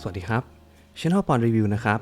สวัสดีครับช anel ปอนรีวิวนะครับ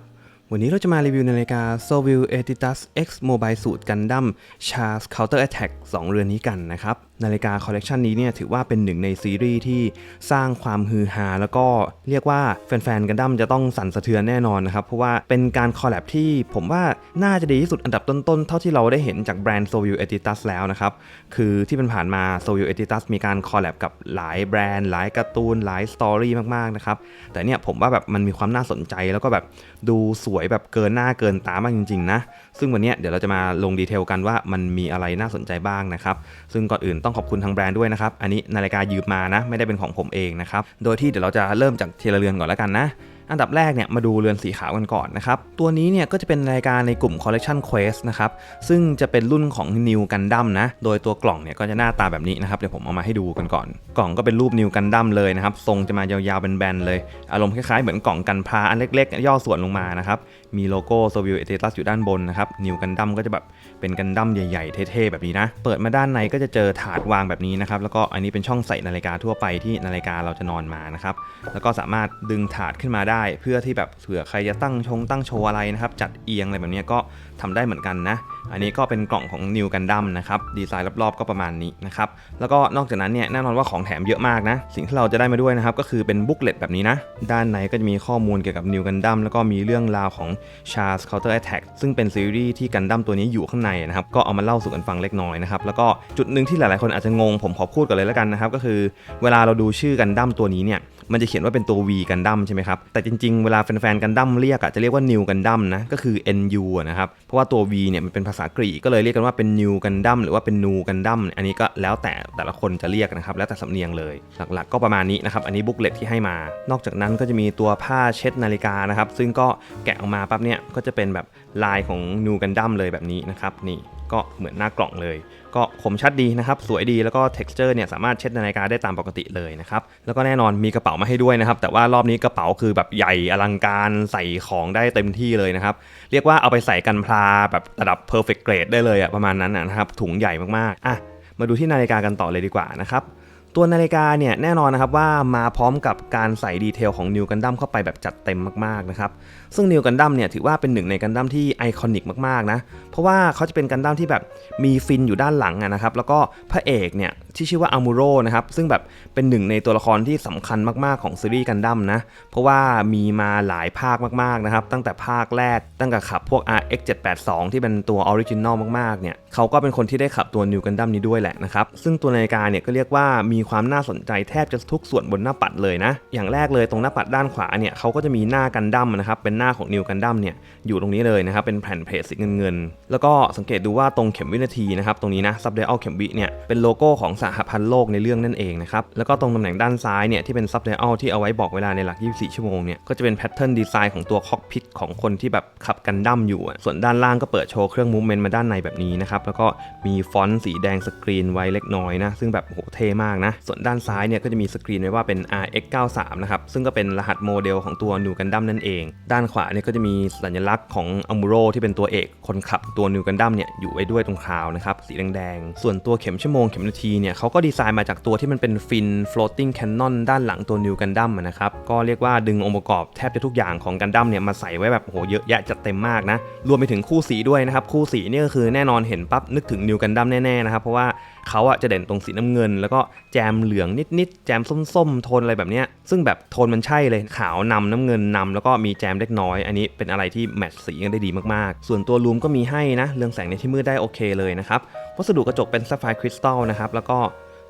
วันนี้เราจะมารีวิวนาฬิกา Soville Editas X Mobile Suit Gundam Charge Counter Attack 2 เรือนนี้กันนะครับนาฬิกาคอลเลกชันนี้เนี่ยถือว่าเป็นหนึ่งในซีรีส์ที่สร้างความฮือฮาแล้วก็เรียกว่าแฟนๆกันดั้มจะต้องสั่นสะเทือนแน่นอนนะครับ เพราะว่าเป็นการคอลแลบที่ผมว่าน่าจะดีที่สุดอันดับต้นๆ เท่าที่เราได้เห็นจากแบรนด์ Soville Editas แล้วนะครับ คือที่เป็นผ่านมา Soville Editas มีการคอลแลบกับหลายแบรนด์หลายการ์ตูนหลายสตอรี่มากๆนะครับแต่เนี่ยผมว่าแบบมันมีความน่าสนใจแล้วก็แบบดูสวยแบบเกินหน้าเกินตามากจริงๆนะซึ่งวันนี้เดี๋ยวเราจะมาลงดีเทลกันว่ามันมีอะไรน่าสนใจบ้างนะครับซึ่งก่อนอื่นต้องขอบคุณทางแบรนด์ด้วยนะครับ อันนี้นาฬิกายืมมานะ ไม่ได้เป็นของผมเองนะครับ โดยที่เดี๋ยวเราจะเริ่มจากทีละเรือนก่อนแล้วกันนะอันดับแรกเนี่ยมาดูเรือนสีขาวกันก่อนนะครับ ตัวนี้เนี่ยก็จะเป็นรายการในกลุ่ม Collection Quest นะครับ ซึ่งจะเป็นรุ่นของ New Gundam นะ โดยตัวกล่องเนี่ยก็จะหน้าตาแบบนี้นะครับ เดี๋ยวผมเอามาให้ดูกันก่อน กล่องก็เป็นรูป New Gundam เลยนะครับ ทรงจะมายาวๆเป็นแบนๆเลย อารมณ์คล้ายๆเหมือนกล่องกันพลาอันเล็กๆ ย่อส่วนลงมานะครับ มีโลโก้ s o v i l e Etatas อยู่ด้านบนนะครับ New Gundam ก็จะแบบเป็นกันดั้มใหญ่ๆ เท่ๆ แบบนี้นะ เปิดมาด้านในก็จะเจอถาดวางแบบนี้นะครับ แล้วก็อันนี้เป็นช่องใส่นาฬิกาทั่วไปที่นาฬิกาเราจะนอนมานะครับ แล้วก็สามารถดึงถาดขึ้นมาได้ เพื่อที่แบบเผื่อใครจะตั้งชงตั้งโชว์อะไรนะครับ จัดเอียงอะไรแบบนี้ก็ทำได้เหมือนกันนะ อันนี้ก็เป็นกล่องของ New Gundam นะครับ ดีไซน์รอบๆก็ประมาณนี้นะครับ แล้วก็นอกจากนั้นเนี่ยแน่นอนว่าของแถมเยอะมากนะ สิ่งที่เราจะได้มาด้วยนะครับก็คือเป็นบุ๊กเลตแบบนี้นะ ด้านในก็จะมีข้อมูลเกี่ยวกับ New Gundam แล้วก็มีเรื่องราวของ Charles Counter Attack ซึ่งเป็นซีรีส์ที่กันดั้มตัวนี้อยู่ข้างในนะครับ ก็เอามาเล่าสู่กันฟังเล็กน้อยนะครับ แล้วก็จุดหนึ่งที่หลายๆคนอาจจะงงผมขอพูดกันเลยแล้วกันนะครับก็คือ เวลาเราดูชื่อกันดั้มตัวนี้เนี่ย มันจะเขียนว่าเป็นตัว V กันดั้มใช่ไหมครับ แต่จริงๆ เวลาแฟนๆ กันดั้มเรียกอะจะเรียกว่า New กันดั้มนะ ก็คือ NU นะครับ เพราะว่าตัว V เนี่ยมันเป็นภาษากรีกก็เลยเรียกกันว่าเป็น New กันดั้มหรือว่าเป็น New กันดั้มอันนี้ก็แล้วแต่แต่ละคนจะเรียกนะครับ แล้วแต่สำเนียงเลย หลักๆ ก็ประมาณนี้นะครับ อันนี้บุ๊กเลตที่ให้มา นอกจากนั้นก็จะมีตัวผ้าเช็ดนาฬิกานะครับ ซึ่งก็แกะออกมาปั๊บเนี่ยก็จะเป็นแบบลายของ New กันดั้มเลยแบบนี้นะครับนี่ก็เหมือนหน้ากล่องเลย ก็คมชัดดีนะครับ สวยดีแล้วก็ texture เนี่ยสามารถเช็ดนาฬิกาได้ตามปกติเลยนะครับ แล้วก็แน่นอนมีกระเป๋ามาให้ด้วยนะครับ แต่ว่ารอบนี้กระเป๋าคือแบบใหญ่อลังการใส่ของได้เต็มที่เลยนะครับ เรียกว่าเอาไปใส่กันพลาแบบระดับ perfect grade ได้เลยอะประมาณนั้นนะครับ ถุงใหญ่มากๆอะมาดูที่นาฬิกากันต่อเลยดีกว่านะครับตัวนาฬิกาเนี่ยแน่นอนนะครับว่ามาพร้อมกับการใส่ดีเทลของนิวกันดั้มเข้าไปแบบจัดเต็มมากๆนะครับ ซึ่งนิวกันดั้มเนี่ยถือว่าเป็นหนึ่งในกันดั้มที่ไอคอนิกมากๆนะ เพราะว่าเขาจะเป็นกันดั้มที่แบบมีฟินอยู่ด้านหลังนะครับ แล้วก็พระเอกเนี่ยที่ชื่อว่าอามูโรนะครับ ซึ่งแบบเป็นหนึ่งในตัวละครที่สำคัญมากๆของซีรีส์กันดั้มนะ เพราะว่ามีมาหลายภาคมากๆนะครับ ตั้งแต่ภาคแรก ตั้งแต่ขับพวก RX 782ที่เป็นตัวออริจินอลมากๆ เนี่ยเขาก็เป็นคนที่ได้ขับตัวนิวกันดั้มนี้ด้วยแหละนะครับ ซึ่งตัวนาฬิกาเนี่ยก็เรียกว่ามีความน่าสนใจแทบจะทุกส่วนบนหน้าปัดเลยนะ อย่างแรกเลยตรงหน้าปัดด้านขวาเนี่ยเขาก็จะมีหน้ากันดั้มนะครับ เป็นหน้าของนิวกันดั้มเนี่ยอยู่ตรงนี้เลยนะครับเป็นแผ่นเพลทสีเงินๆแล้วก็สังเกตดูว่าตรงเข็มวินาทีนะครับตรงนี้นะซับเดลเข็มวิเนี่ยเป็นโลโก้ของสหพันธ์โลกในเรื่องนั่นเองนะครับแล้วก็ตรงตำแหน่งด้านซ้ายเนี่ยที่เป็นซับเดลที่เอาไว้บอกเวลาในหลัก 24 ชั่วโมงเนี่ยก็จะเป็นแพทเทิร์นดีไซน์ของตัวคอกพิทของคนที่แบบขับกันดั้มอยู่ ส่วนด้านล่างก็เปิดโชว์เครื่องมูฟเมนต์มาด้านในแบบนี้นะครับแล้วก็มีฟอนต์สีแดงสกรีนไว้เล็กน้อยนะซึ่งแบบโหเท่มากนะส่วนด้านซ้ายเนี่ยก็จะมีสกรีนไว้ว่าเป็น RX93 นะครับซึ่งก็เป็นรหัสโมเดลของตัว New Gundam นั่นเองด้านขวาเนี่ยก็จะมีสัญลักษณ์ของ Amuro ที่เป็นตัวเอกคนขับตัว New Gundam เนี่ยอยู่ไว้ด้วยตรงคราวนะครับสีแดงๆ ส่วนตัวเข็มชั่วโมงเข็มนาทีเนี่ยเขาก็ดีไซน์มาจากตัวที่มันเป็นฟิน floating cannon ด้านหลังตัว New Gundam อะนะครับก็เรียกว่าดึงองค์ประกอบแทบจะทุกอย่างของ Gundam เนี่ยมาใส่ไว้แบบโหเยอะแยะจัดเต็มมากนะรวมไปถึงคู่สีด้วยนะครับคู่สีเนี่ยก็คือแน่นอนเห็นปั๊บนึกถึง New Gundam แน่ๆนะครับเพราะว่า เขาอะจะเด่นตรงสีน้ำเงิน แล้วก็แจมเหลืองนิดๆ แจมส้มๆ โทนอะไรแบบเนี้ย ซึ่งแบบโทนมันใช่เลย ขาวนำน้ำเงินนำแล้วก็มีแจมเล็กน้อย อันนี้เป็นอะไรที่แมทช์สีกันได้ดีมากๆ ส่วนตัวรูมก็มีให้นะ เรื่องแสงในที่มืดได้โอเคเลยนะครับ วัสดุกระจกเป็นซัฟไฟร์คริสตัลนะครับ แล้วก็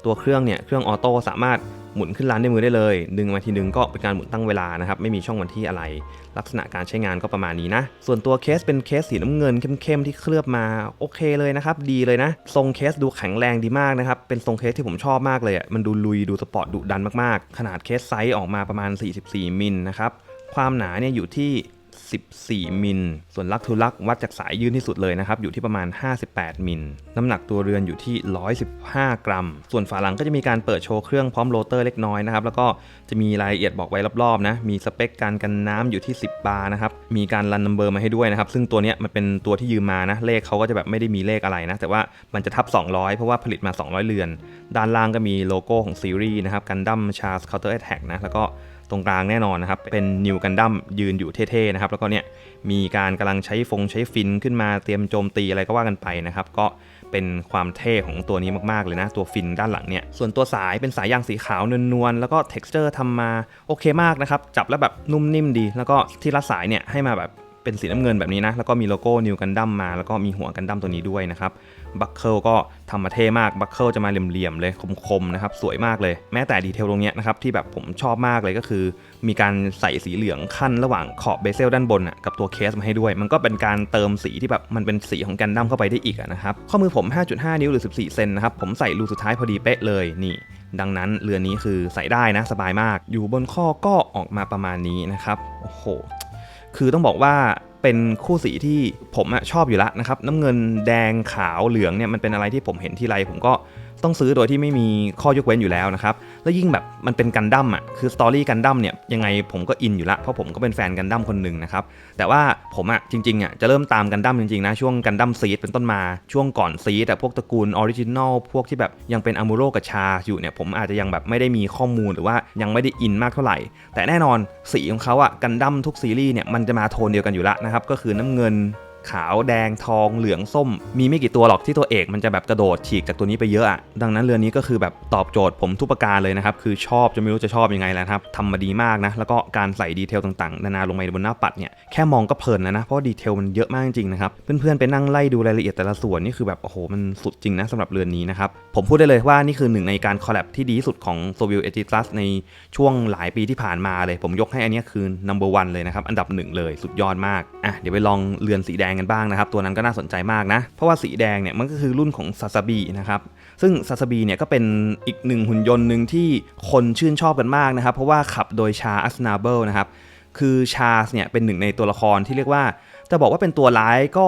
ตัวเครื่องเนี่ยเครื่องออโต้สามารถหมุนขึ้นร้านด้วยมือได้เลยดึงมาทีนึงก็เป็นการหมุนตั้งเวลานะครับ ไม่มีช่องวันที่อะไร ลักษณะการใช้งานก็ประมาณนี้นะ ส่วนตัวเคสเป็นเคสสีน้ำเงินเข้มๆที่เคลือบมาโอเคเลยนะครับ ดีเลยนะ ทรงเคสดูแข็งแรงดีมากนะครับ เป็นทรงเคสที่ผมชอบมากเลยอะมันดูลุยดูสปอร์ตดุดันมากๆ ขนาดเคสไซส์ออกมาประมาณ 44 มิลนะครับความหนาเนี่ยอยู่ที่ 14 มิล ส่วนลักทูลักวัดจากสายยื่นที่สุดเลยนะครับ อยู่ที่ประมาณ 58 มิล น้ำหนักตัวเรือนอยู่ที่ 115 กรัม ส่วนฝาหลังก็จะมีการเปิดโชว์เครื่องพร้อมโรเตอร์เล็กน้อยนะครับ แล้วก็จะมีรายละเอียดบอกไว้รอบๆนะ มีสเปคการกันน้ำอยู่ที่ 10 บาร์นะครับ มีการรันนัมเบอร์มาให้ด้วยนะครับ ซึ่งตัวนี้มันเป็นตัวที่ยืมมานะ เลขเขาก็จะแบบไม่ได้มีเลขอะไรนะ แต่ว่ามันจะทับ 200 เพราะว่าผลิตมา 200 เรือน ด้านล่างก็มีโลโก้ของซีรีส์นะครับกันดั้มชาร์สเคาน์เตอร์แอทแทกนะ แล้วก็ต รงกลางแน่นอนนะครับ เป็นนิวกันดั้มยืนอยู่เท่ๆนะครับ แล้วก็เนี่ยมีการกำลังใช้ฟงใช้ฟินขึ้นมาเตรียมโจมตีอะไรก็ว่ากันไปนะครับ ก็เป็นความเท่ของตัวนี้มากๆเลยนะ ตัวฟินด้านหลังเนี่ย ส่วนตัวสายเป็นสายยางสีขาวนวลๆแล้วก็ t e x t อร์ทำมาโอเคมากนะครับ จับแล้วแบบนุ่มนิ่มดี แล้วก็ที่รัดสายเนี่ยให้มาแบบ เป็นสีน้ำเงินแบบนี้นะ แล้วก็มีโลโก้นิวกันดั้มมา แล้วก็มีหัวกันดั้มตัวนี้ด้วยนะครับ บัคเคิลก็ทำมาเท่มาก บัคเคิลจะมาเหลี่ยมๆเลย คมๆนะครับ สวยมากเลย แม้แต่ดีเทลตรงเนี้ยนะครับที่แบบผมชอบมากเลยก็คือ มีการใส่สีเหลืองขั้นระหว่างขอบเบเซลด้านบนอะกับตัวเคสมาให้ด้วย มันก็เป็นการเติมสีที่แบบมันเป็นสีของกันดั้มเข้าไปได้อีกอะนะครับ ข้อมือผม 5.5 นิ้วหรือ 14 เซนนะครับ ผมใส่รูสุดท้ายพอดีเป๊ะเลยนี่ดังนั้นเรือนนี้คือใส่ได้นะสบายมาก อยู่บนข้อก็ออกมาประมาณนี้นะครับ โอ้โห คือต้องบอกว่าเป็นคู่สีที่ผมอะชอบอยู่แล้วนะครับน้ำเงินแดงขาวเหลืองเนี่ยมันเป็นอะไรที่ผมเห็นที่ไรผมก็ ต้องซื้อโดยที่ไม่มีข้อยกเว้นอยู่แล้วนะครับ แล้วยิ่งแบบมันเป็นกันดั้มอะ คือสตอรี่กันดั้มเนี่ยยังไงผมก็อินอยู่ละ เพราะผมก็เป็นแฟนกันดั้มคนหนึ่งนะครับ แต่ว่าผมอะจริงๆอะจะเริ่มตามกันดั้มจริงๆนะช่วงกันดั้มซีดเป็นต้นมา ช่วงก่อนซีดแต่พวกตระกูลออริจินอลพวกที่แบบยังเป็นอามูโรกับชาอยู่เนี่ยผมอาจจะยังแบบไม่ได้มีข้อมูลหรือว่ายังไม่ได้อินมากเท่าไหร่ แต่แน่นอนสีของเขาอะกันดั้มทุกซีรีส์เนี่ยมันจะมาโทนเดียวกันอยู่ละนะครับก็คือน้ำเงิน ขาวแดงทองเหลืองส้ม มีไม่กี่ตัวหรอกที่ตัวเอกมันจะแบบกระโดดฉีกจากตัวนี้ไปเยอะอะดังนั้นเรือนี้ก็คือแบบตอบโจทย์ผมทุกประการเลยนะครับคือชอบจะไม่รู้จะชอบยังไงแล้วครับทำมาดีมากนะแล้วก็การใส่ดีเทลต่างๆ นานาลงไปบนหน้าปัดเนี่ยแค่มองก็เพลินแล้วนะเพราะดีเทลมันเยอะมากจริงๆนะครับเพื่อนๆไปนั่งไล่ดูรายละเอียดแต่ละส่วนนี่คือแบบโอ้โหมันสุดจริงนะสำหรับเรือนนี้นะครับผมพูดได้เลยว่านี่คือหนึ่งในการคอลแลบที่ดีสุดของ s o v i l e 8 Plus ในช่วงหลายปีที่ผ่านมาเลย ผมยกให้อันนี้คือ number one เลยนะครับอันดับหนึ่งเลยสุดยอดมากอะเดี๋ยวไปลองเรือนสีแดงกันบ้างนะครับ ตัวนั้นก็น่าสนใจมากนะ เพราะว่าสีแดงเนี่ยมันก็คือรุ่นของซาซาบีนะครับ ซึ่งซาซาบีเนี่ยก็เป็นอีกหนึ่งหุ่นยนต์หนึ่งที่คนชื่นชอบกันมากนะครับ เพราะว่าขับโดยชาอัสนาเบิลนะครับ คือชาสเนี่ยเป็นหนึ่งในตัวละครที่เรียกว่าจะบอกว่าเป็นตัวร้ายก็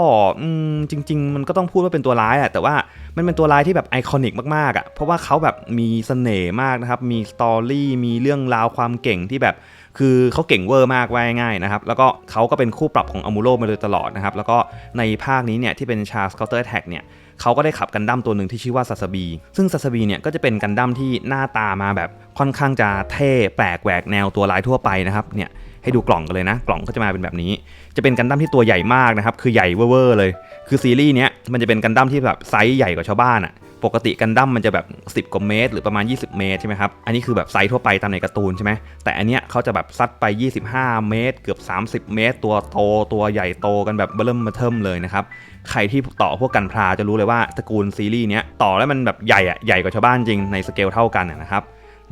จริง ๆ มันก็ต้องพูดว่าเป็นตัวร้ายอะแต่ว่ามันเป็นตัวร้ายที่แบบไอคอนิกมากๆอะเพราะว่าเขาแบบมีเสน่ห์มากนะครับ มีสตอรี่มีเรื่องราวความเก่งที่แบบ คือเขาเก่งเวอร์มากว่าง่ายนะครับ แล้วก็เขาก็เป็นคู่ปรับของอมูโรมาโดยตลอดนะครับ แล้วก็ในภาคนี้เนี่ยที่เป็นชาร์สเคาน์เตอร์แท็กเนี่ยเขาก็ได้ขับกันดั้มตัวหนึ่งที่ชื่อว่าซาสบี ซึ่งซาสบีเนี่ยก็จะเป็นกันดั้มที่หน้าตามาแบบค่อนข้างจะเท่แปลกแหวกแนวตัวลายทั่วไปนะครับเนี่ยให้ดูกล่องกันเลยนะ กล่องก็จะมาเป็นแบบนี้ จะเป็นกันดั้มที่ตัวใหญ่มากนะครับ คือใหญ่เวอร์เลย คือซีรีส์เนี้ยมันจะเป็นกันดั้มที่แบบไซส์ใหญ่กว่าชาวบ้านอะ ปกติกันดั้มมันจะแบบ 10กว่าเมตร หรือประมาณ 20 เมตรใช่ไหมครับ อันนี้คือแบบไซส์ทั่วไปตามในการ์ตูนใช่ไหมแต่อันเนี้ยเขาจะแบบซัดไป 25 เมตร เกือบ 30 เมตร ตัวโตตัวใหญ่โตกันแบบเบิ่มมาเทิมเลยนะครับ ใครที่ต่อพวกกันพราจะรู้เลยว่าตระกูลซีรีส์เนี้ยต่อแล้วมันแบบใหญ่อะใหญ่กว่าชาวบ้านจริงในสเกลเท่ากันนะครับ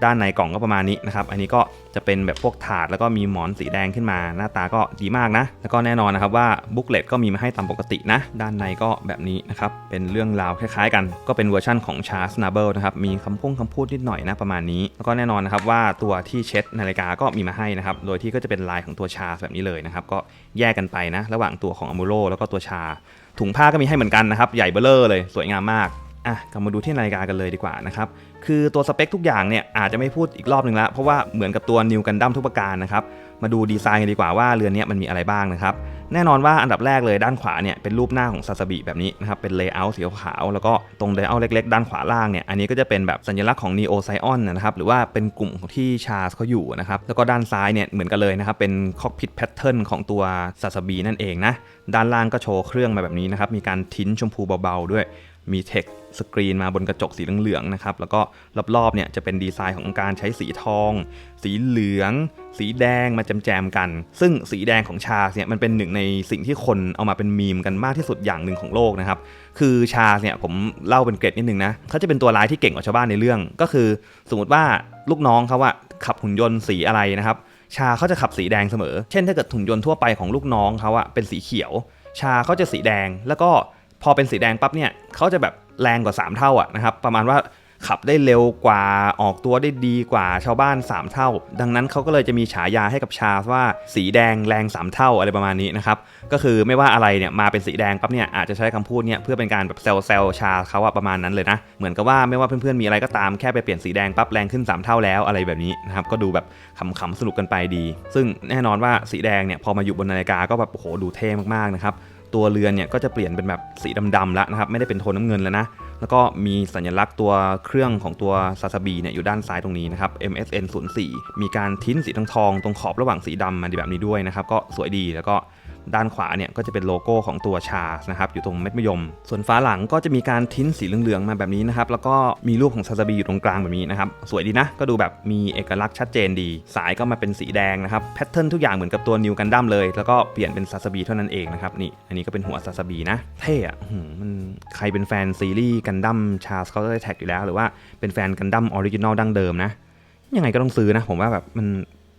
ด้านในกล่องก็ประมาณนี้นะครับ อันนี้ก็จะเป็นแบบพวกถาดแล้วก็มีหมอนสีแดงขึ้นมา หน้าตาก็ดีมากนะ แล้วก็แน่นอนนะครับว่าบุ๊กเลตก็มีมาให้ตามปกตินะ ด้านในก็แบบนี้นะครับ เป็นเรื่องราวคล้ายๆ กัน ก็เป็นเวอร์ชั่นของชาร์สนาเบิลนะครับ มีคำพุ่งคำพูดนิดหน่อยนะประมาณนี้ แล้วก็แน่นอนนะครับว่าตัวที่เช็ดนาฬิกาก็มีมาให้นะครับ โดยที่ก็จะเป็นลายของตัวชาแบบนี้เลยนะครับ ก็แยกกันไปนะ ระหว่างตัวของอมูโรแล้วก็ตัวชา ถุงผ้าก็มีให้เหมือนกันนะครับ ใหญ่เบ้อเร่อเลย สวยงามมากอะกลับมาดูที่นาฬิกากันเลยดีกว่านะครับ คือตัวสเปคทุกอย่างเนี่ยอาจจะไม่พูดอีกรอบหนึ่งล้วเพราะว่าเหมือนกับตัวนิวกันดั้มทุกประการนะครับ มาดูดีไซน์กันดีกว่าว่าเรือนนี้มันมีอะไรบ้างนะครับ แน่นอนว่าอันดับแรกเลยด้านขวาเนี่ยเป็นรูปหน้าของซาสบิแบบนี้นะครับ เป็นเลเยอร์สีขาว แล้วก็ตรงเลเยอร์เล็กๆ ด้านขวาล่างเนี่ยอันนี้ก็จะเป็นแบบสัญลักษณ์ของ Neo c i o n นนะครับหรือว่าเป็นกลุ่มที่ชาร์สเขาอยู่นะครับแล้วก็ด้านซ้ายเนี่ยเหมือนกันเลยนะครับเป็นคอกพิทแพทเทิร์นของตัวซาสบินั่นเองนะด้านล่างก็โชว์เครื่องมาแบบนี้นะครับมีการทิ้นชมพูเบาๆด้วย มีเทคสกรีนมาบนกระจกสีเหลืองๆนะครับ แล้วก็รอบๆเนี่ยจะเป็นดีไซน์ของการใช้สีทอง สีเหลือง สีแดงมาแจมๆกัน ซึ่งสีแดงของชาเนี่ยมันเป็นหนึ่งในสิ่งที่คนเอามาเป็นมีมกันมากที่สุดอย่างหนึ่งของโลกนะครับ คือชาเนี่ยผมเล่าเป็นเกร็ดนิดนึงนะเขาจะเป็นตัวร้ายที่เก่งกว่าชาวบ้านในเรื่อง ก็คือสมมติว่าลูกน้องเขาว่าขับหุ่นยนต์สีอะไรนะครับ ชาเขาจะขับสีแดงเสมอ เช่นถ้าเกิดหุ่นยนต์ทั่วไปของลูกน้องเขาอะเป็นสีเขียว ชาเขาจะสีแดงแล้วก็ พอเป็นสีแดงปั๊บเนี่ยเขาจะแบบแรงกว่า 3 เท่าอะนะครับประมาณว่าขับได้เร็วกว่าออกตัวได้ดีกว่าชาวบ้าน 3 เท่า ดังนั้นเขาก็เลยจะมีฉายาให้กับชาว่าสีแดงแรง 3 เท่าอะไรประมาณนี้นะครับก็คือไม่ว่าอะไรเนี่ยมาเป็นสีแดงปั๊บเนี่ยอาจจะใช้คำพูดเนี่ยเพื่อเป็นการแบบเซลเซลชาเขาอะประมาณนั้นเลยนะเหมือนกับว่าไม่ว่าเพื่อนๆมีอะไรก็ตามแค่ไปเปลี่ยนสีแดงปั๊บแรงขึ้น 3 เท่าแล้วอะไรแบบนี้นะครับก็ดูแบบขำๆสนุกกันไปดี ซึ่งแน่นอนว่าสีแดงเนี่ยพอมาอยู่บนนาฬิกาก็แบบโอ้โหดูเท่มากๆนะครับ ตัวเรือนเนี่ยก็จะเปลี่ยนเป็นแบบสีดำๆแล้วนะครับไม่ได้เป็นโทนน้ำเงินแล้วนะแล้วก็มีสัญลักษณ์ตัวเครื่องของตัวซาซาบีเนี่ยอยู่ด้านซ้ายตรงนี้นะครับ MSN 04มีการทิ้นสีทองทองๆตรงขอบระหว่างสีดำมาดีแบบนี้ด้วยนะครับก็สวยดีแล้วก็ ด้านขวาเนี่ยก็จะเป็นโลโก้ของตัวชาสนะครับอยู่ตรงเม็ดมะยม ส่วนฝาหลังก็จะมีการทิ้นสีเหลืองๆมาแบบนี้นะครับแล้วก็มีรูปของซาซาบีอยู่ตรงกลางแบบนี้นะครับสวยดีนะก็ดูแบบมีเอกลักษณ์ชัดเจนดี สายก็มาเป็นสีแดงนะครับแพทเทิร์นทุกอย่างเหมือนกับตัวนิวกันดั้มเลย แล้วก็เปลี่ยนเป็นซาซาบีเท่านั้นเองนะครับนี่อันนี้ก็เป็นหัวซาซาบีนะเท่อะมมันใครเป็นแฟนซีรีส์กันดั้มชาสเขาได้แท็กอยู่แล้ว หรือว่าเป็นแฟนกันดั้มออริจินอลดั้งเดิมนะยังไงก็ต้องซื้อนะผมว่าแบบมัน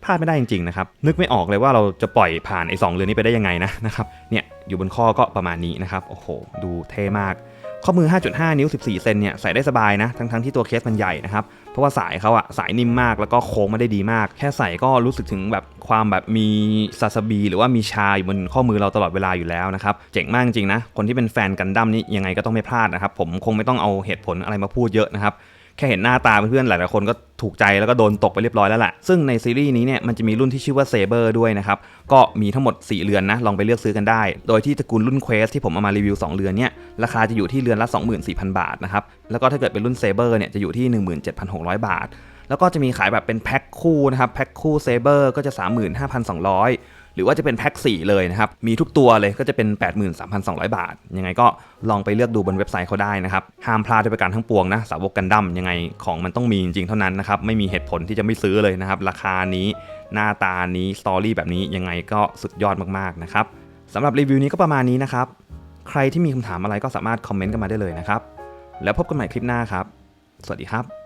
พลาดไม่ได้จริงๆนะครับ นึกไม่ออกเลยว่าเราจะปล่อยผ่านไอ้สองเรือนนี้ไปได้ยังไงนะนะครับเนี่ยอยู่บนข้อก็ประมาณนี้นะครับโอ้โห ดูเท่มาก ข้อมือ 5.5 นิ้ว 14 เซนเนี่ยใส่ได้สบายนะ ทั้งๆที่ตัวเคสมันใหญ่นะครับ เพราะว่าสายเขาอะสายนิ่มมากแล้วก็โค้งมาได้ดีมาก แค่ใส่ก็รู้สึกถึงแบบความแบบมีซาซาบี หรือว่ามีชาอยู่บนข้อมือเราตลอดเวลาอยู่แล้วนะครับ เจ๋งมากจริงนะ คนที่เป็นแฟนกันดั้มนี่ยังไงก็ต้องไม่พลาดนะครับ ผมคงไม่ต้องเอาเหตุผลอะไรมาพูดเยอะนะครับ แค่เห็นหน้าตาเพื่อนๆหลายๆคนก็ถูกใจแล้วก็โดนตกไปเรียบร้อยแล้วแหละซึ่งในซีรีส์นี้เนี่ยมันจะมีรุ่นที่ชื่อว่าเซเบอร์ด้วยนะครับ ก็มีทั้งหมด 4 เรือนนะ ลองไปเลือกซื้อกันได้ โดยที่ตระกูลรุ่นเควสที่ผมเอามารีวิว 2 เรือนเนี่ยราคาจะอยู่ที่เรือนละ 24,000 บาทนะครับ แล้วก็ถ้าเกิดเป็นรุ่นเซเบอร์เนี่ยจะอยู่ที่ 17,600 บาท แล้วก็จะมีขายแบบเป็นแพ็คคู่นะครับแพ็คคู่เซเบอร์ก็จะ 35,200 หรือว่าจะเป็นแพ็ค4เลยนะครับ มีทุกตัวเลยก็จะเป็น 83,200 บาท ยังไงก็ลองไปเลือกดูบนเว็บไซต์เขาได้นะครับ ห้ามพลาดด้วยประการทั้งปวงนะ สาวกกันดั้มยังไงของมันต้องมีจริงๆเท่านั้นนะครับ ไม่มีเหตุผลที่จะไม่ซื้อเลยนะครับ ราคานี้หน้าตานี้สตอรี่แบบนี้ยังไงก็สุดยอดมากๆนะครับสำหรับรีวิวนี้ก็ประมาณนี้นะครับ ใครที่มีคำถามอะไรก็สามารถคอมเมนต์กันมาได้เลยนะครับ แล้วพบกันใหม่คลิปหน้าครับ สวัสดีครับ